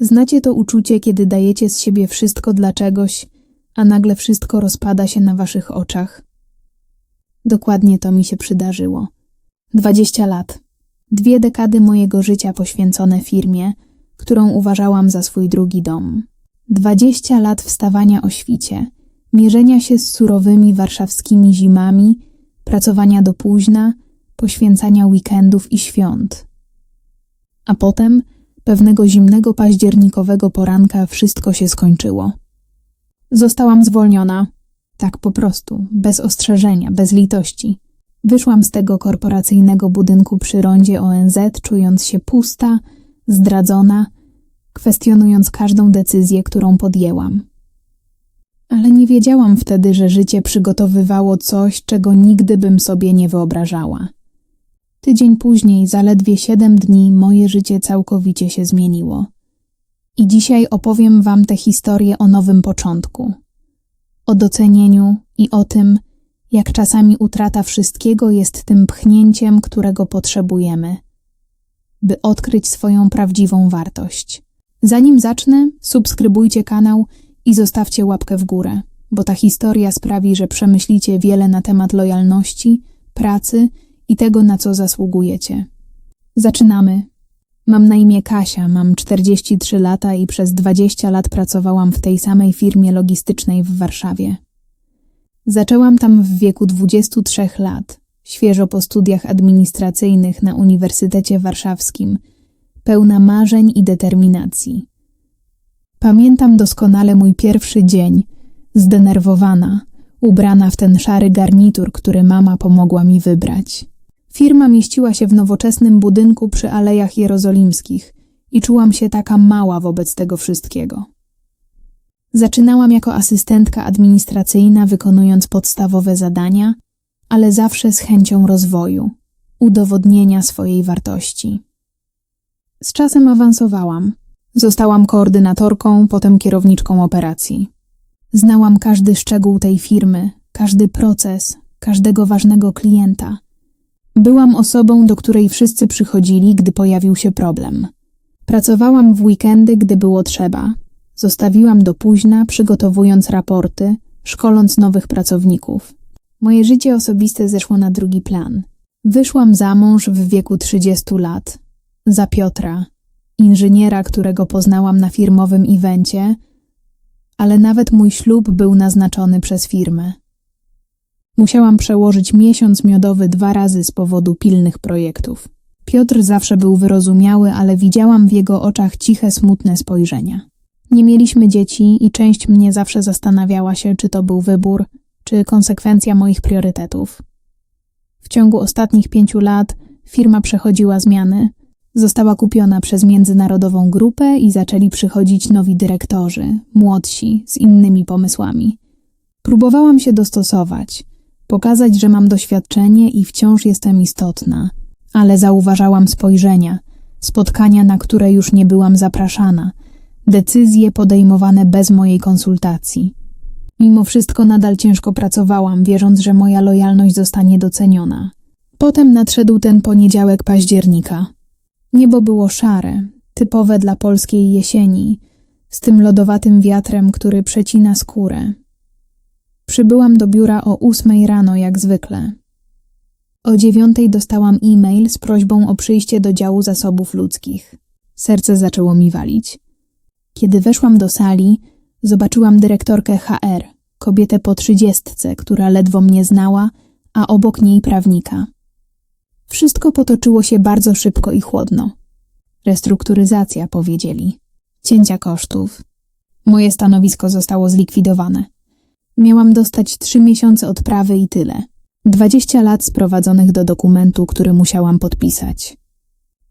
Znacie to uczucie, kiedy dajecie z siebie wszystko dla czegoś, a nagle wszystko rozpada się na waszych oczach? Dokładnie to mi się przydarzyło. Dwadzieścia lat. Dwie dekady mojego życia poświęcone firmie, którą uważałam za swój drugi dom. Dwadzieścia lat wstawania o świcie, mierzenia się z surowymi warszawskimi zimami, pracowania do późna, poświęcania weekendów i świąt. A potem, pewnego zimnego październikowego poranka, wszystko się skończyło. Zostałam zwolniona. Tak po prostu, bez ostrzeżenia, bez litości. Wyszłam z tego korporacyjnego budynku przy rondzie ONZ, czując się pusta, zdradzona, kwestionując każdą decyzję, którą podjęłam. Ale nie wiedziałam wtedy, że życie przygotowywało coś, czego nigdy bym sobie nie wyobrażała. Tydzień później, zaledwie siedem dni, moje życie całkowicie się zmieniło. I dzisiaj opowiem Wam tę historię o nowym początku, o docenieniu i o tym, jak czasami utrata wszystkiego jest tym pchnięciem, którego potrzebujemy, by odkryć swoją prawdziwą wartość. Zanim zacznę, subskrybujcie kanał i zostawcie łapkę w górę, bo ta historia sprawi, że przemyślicie wiele na temat lojalności, pracy i tego, na co zasługujecie. Zaczynamy. Mam na imię Kasia, mam 43 lata i przez 20 lat pracowałam w tej samej firmie logistycznej w Warszawie. Zaczęłam tam w wieku 23 lat, świeżo po studiach administracyjnych na Uniwersytecie Warszawskim, pełna marzeń i determinacji. Pamiętam doskonale mój pierwszy dzień, zdenerwowana, ubrana w ten szary garnitur, który mama pomogła mi wybrać. Firma mieściła się w nowoczesnym budynku przy Alejach Jerozolimskich i czułam się taka mała wobec tego wszystkiego. Zaczynałam jako asystentka administracyjna, wykonując podstawowe zadania, ale zawsze z chęcią rozwoju, udowodnienia swojej wartości. Z czasem awansowałam. Zostałam koordynatorką, potem kierowniczką operacji. Znałam każdy szczegół tej firmy, każdy proces, każdego ważnego klienta. Byłam osobą, do której wszyscy przychodzili, gdy pojawił się problem. Pracowałam w weekendy, gdy było trzeba. Zostawiłam do późna, przygotowując raporty, szkoląc nowych pracowników. Moje życie osobiste zeszło na drugi plan. Wyszłam za mąż w wieku 30 lat. Za Piotra, inżyniera, którego poznałam na firmowym evencie, ale nawet mój ślub był naznaczony przez firmę. Musiałam przełożyć miesiąc miodowy dwa razy z powodu pilnych projektów. Piotr zawsze był wyrozumiały, ale widziałam w jego oczach ciche, smutne spojrzenia. Nie mieliśmy dzieci i część mnie zawsze zastanawiała się, czy to był wybór, czy konsekwencja moich priorytetów. W ciągu ostatnich pięciu lat firma przechodziła zmiany, została kupiona przez międzynarodową grupę i zaczęli przychodzić nowi dyrektorzy, młodsi, z innymi pomysłami. Próbowałam się dostosować, pokazać, że mam doświadczenie i wciąż jestem istotna, ale zauważałam spojrzenia, spotkania, na które już nie byłam zapraszana, decyzje podejmowane bez mojej konsultacji. Mimo wszystko nadal ciężko pracowałam, wierząc, że moja lojalność zostanie doceniona. Potem nadszedł ten poniedziałek października. Niebo było szare, typowe dla polskiej jesieni, z tym lodowatym wiatrem, który przecina skórę. Przybyłam do biura o ósmej rano, jak zwykle. O dziewiątej dostałam e-mail z prośbą o przyjście do działu zasobów ludzkich. Serce zaczęło mi walić. Kiedy weszłam do sali, zobaczyłam dyrektorkę HR, kobietę po trzydziestce, która ledwo mnie znała, a obok niej prawnika. Wszystko potoczyło się bardzo szybko i chłodno. Restrukturyzacja, powiedzieli. Cięcia kosztów. Moje stanowisko zostało zlikwidowane. Miałam dostać trzy miesiące odprawy i tyle. Dwadzieścia lat sprowadzonych do dokumentu, który musiałam podpisać.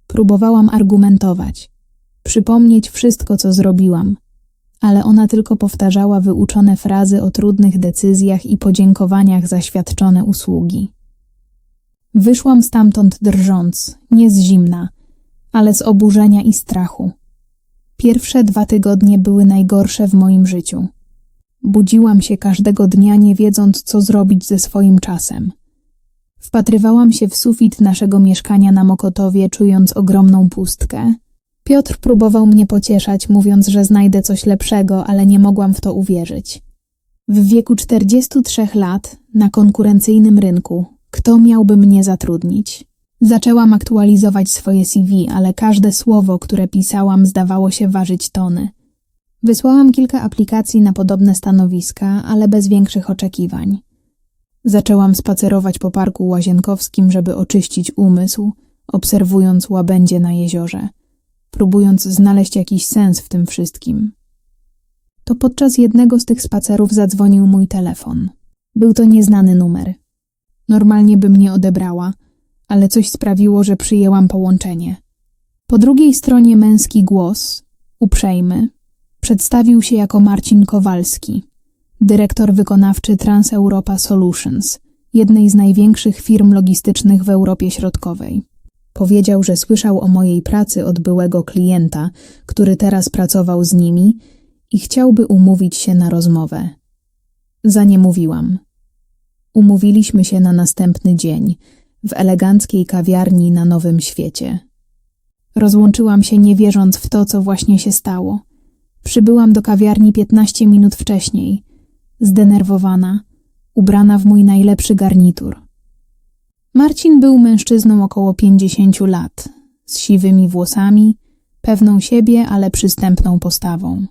Próbowałam argumentować, przypomnieć wszystko, co zrobiłam, ale ona tylko powtarzała wyuczone frazy o trudnych decyzjach i podziękowaniach za świadczone usługi. Wyszłam stamtąd drżąc, nie z zimna, ale z oburzenia i strachu. Pierwsze dwa tygodnie były najgorsze w moim życiu. Budziłam się każdego dnia, nie wiedząc, co zrobić ze swoim czasem. Wpatrywałam się w sufit naszego mieszkania na Mokotowie, czując ogromną pustkę. Piotr próbował mnie pocieszać, mówiąc, że znajdę coś lepszego, ale nie mogłam w to uwierzyć. W wieku 43 lat, na konkurencyjnym rynku, kto miałby mnie zatrudnić? Zaczęłam aktualizować swoje CV, ale każde słowo, które pisałam, zdawało się ważyć tony. Wysłałam kilka aplikacji na podobne stanowiska, ale bez większych oczekiwań. Zaczęłam spacerować po parku łazienkowskim, żeby oczyścić umysł, obserwując łabędzie na jeziorze, próbując znaleźć jakiś sens w tym wszystkim. To podczas jednego z tych spacerów zadzwonił mój telefon. Był to nieznany numer. Normalnie bym nie odebrała, ale coś sprawiło, że przyjęłam połączenie. Po drugiej stronie męski głos, uprzejmy, przedstawił się jako Marcin Kowalski, dyrektor wykonawczy Transeuropa Solutions, jednej z największych firm logistycznych w Europie Środkowej. Powiedział, że słyszał o mojej pracy od byłego klienta, który teraz pracował z nimi i chciałby umówić się na rozmowę. Za nie mówiłam. Umówiliśmy się na następny dzień w eleganckiej kawiarni na Nowym Świecie. Rozłączyłam się nie wierząc w to, co właśnie się stało. Przybyłam do kawiarni 15 minut wcześniej, zdenerwowana, ubrana w mój najlepszy garnitur. Marcin był mężczyzną około 50 lat, z siwymi włosami, pewną siebie, ale przystępną postawą.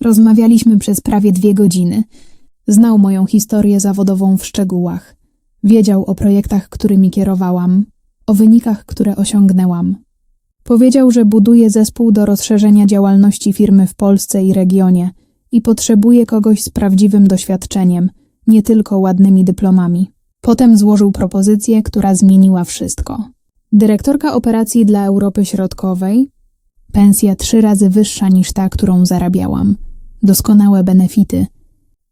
Rozmawialiśmy przez prawie dwie godziny. Znał moją historię zawodową w szczegółach. Wiedział o projektach, którymi kierowałam, o wynikach, które osiągnęłam. Powiedział, że buduje zespół do rozszerzenia działalności firmy w Polsce i regionie i potrzebuje kogoś z prawdziwym doświadczeniem, nie tylko ładnymi dyplomami. Potem złożył propozycję, która zmieniła wszystko. Dyrektorka operacji dla Europy Środkowej, pensja trzy razy wyższa niż ta, którą zarabiałam, doskonałe benefity,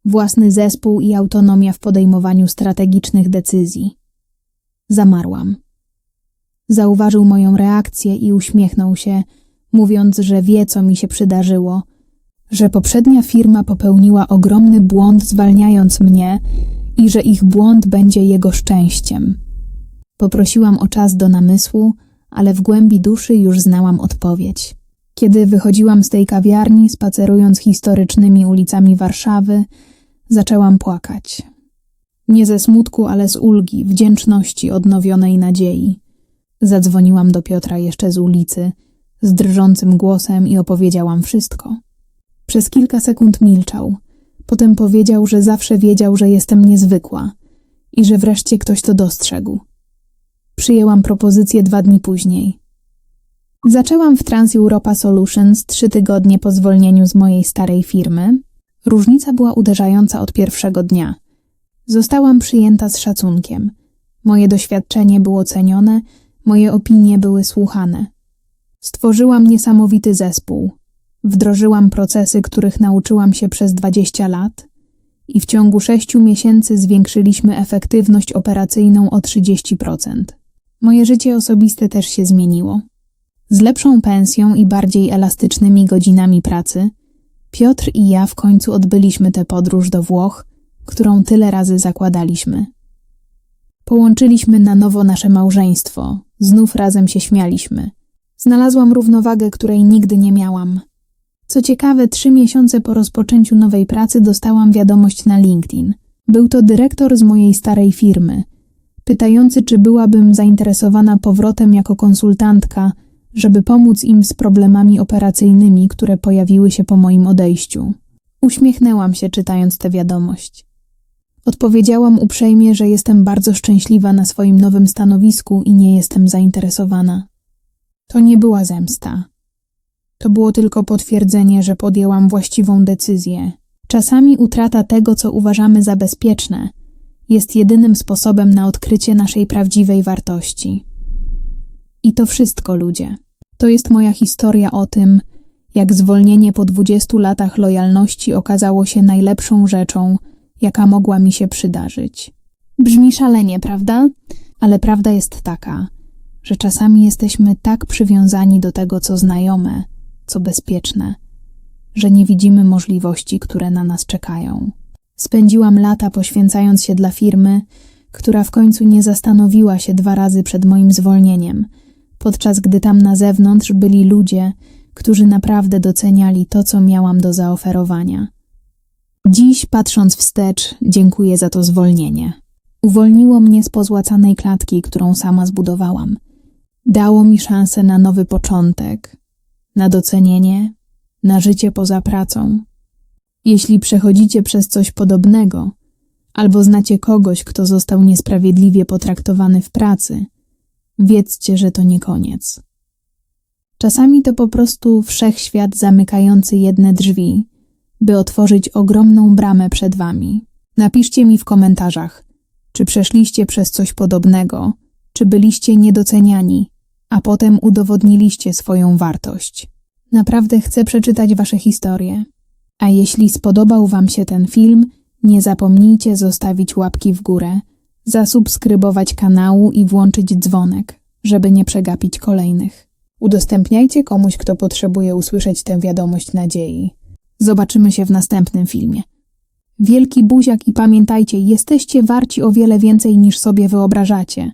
własny zespół i autonomia w podejmowaniu strategicznych decyzji. Zamarłam. Zauważył moją reakcję i uśmiechnął się, mówiąc, że wie, co mi się przydarzyło, że poprzednia firma popełniła ogromny błąd, zwalniając mnie i że ich błąd będzie jego szczęściem. Poprosiłam o czas do namysłu, ale w głębi duszy już znałam odpowiedź. Kiedy wychodziłam z tej kawiarni, spacerując historycznymi ulicami Warszawy, zaczęłam płakać. Nie ze smutku, ale z ulgi, wdzięczności, odnowionej nadziei. Zadzwoniłam do Piotra jeszcze z ulicy, z drżącym głosem i opowiedziałam wszystko. Przez kilka sekund milczał. Potem powiedział, że zawsze wiedział, że jestem niezwykła i że wreszcie ktoś to dostrzegł. Przyjęłam propozycję dwa dni później. Zaczęłam w Trans Europa Solutions trzy tygodnie po zwolnieniu z mojej starej firmy. Różnica była uderzająca od pierwszego dnia. Zostałam przyjęta z szacunkiem. Moje doświadczenie było cenione, moje opinie były słuchane. Stworzyłam niesamowity zespół. Wdrożyłam procesy, których nauczyłam się przez 20 lat i w ciągu sześciu miesięcy zwiększyliśmy efektywność operacyjną o 30%. Moje życie osobiste też się zmieniło. Z lepszą pensją i bardziej elastycznymi godzinami pracy, Piotr i ja w końcu odbyliśmy tę podróż do Włoch, którą tyle razy zakładaliśmy. Połączyliśmy na nowo nasze małżeństwo, znów razem się śmialiśmy. Znalazłam równowagę, której nigdy nie miałam. Co ciekawe, trzy miesiące po rozpoczęciu nowej pracy dostałam wiadomość na LinkedIn. Był to dyrektor z mojej starej firmy, pytający, czy byłabym zainteresowana powrotem jako konsultantka, żeby pomóc im z problemami operacyjnymi, które pojawiły się po moim odejściu. Uśmiechnęłam się, czytając tę wiadomość. Odpowiedziałam uprzejmie, że jestem bardzo szczęśliwa na swoim nowym stanowisku i nie jestem zainteresowana. To nie była zemsta. To było tylko potwierdzenie, że podjęłam właściwą decyzję. Czasami utrata tego, co uważamy za bezpieczne, jest jedynym sposobem na odkrycie naszej prawdziwej wartości. I to wszystko, ludzie. To jest moja historia o tym, jak zwolnienie po dwudziestu latach lojalności okazało się najlepszą rzeczą, jaka mogła mi się przydarzyć. Brzmi szalenie, prawda? Ale prawda jest taka, że czasami jesteśmy tak przywiązani do tego, co znajome, co bezpieczne, że nie widzimy możliwości, które na nas czekają. Spędziłam lata poświęcając się dla firmy, która w końcu nie zastanowiła się dwa razy przed moim zwolnieniem – podczas gdy tam na zewnątrz byli ludzie, którzy naprawdę doceniali to, co miałam do zaoferowania. Dziś, patrząc wstecz, dziękuję za to zwolnienie. Uwolniło mnie z pozłacanej klatki, którą sama zbudowałam. Dało mi szansę na nowy początek, na docenienie, na życie poza pracą. Jeśli przechodzicie przez coś podobnego, albo znacie kogoś, kto został niesprawiedliwie potraktowany w pracy, wiedzcie, że to nie koniec. Czasami to po prostu wszechświat zamykający jedne drzwi, by otworzyć ogromną bramę przed wami. Napiszcie mi w komentarzach, czy przeszliście przez coś podobnego, czy byliście niedoceniani, a potem udowodniliście swoją wartość. Naprawdę chcę przeczytać wasze historie. A jeśli spodobał wam się ten film, nie zapomnijcie zostawić łapki w górę, zasubskrybować kanału i włączyć dzwonek, żeby nie przegapić kolejnych. Udostępniajcie komuś, kto potrzebuje usłyszeć tę wiadomość nadziei. Zobaczymy się w następnym filmie. Wielki buziak i pamiętajcie, jesteście warci o wiele więcej niż sobie wyobrażacie.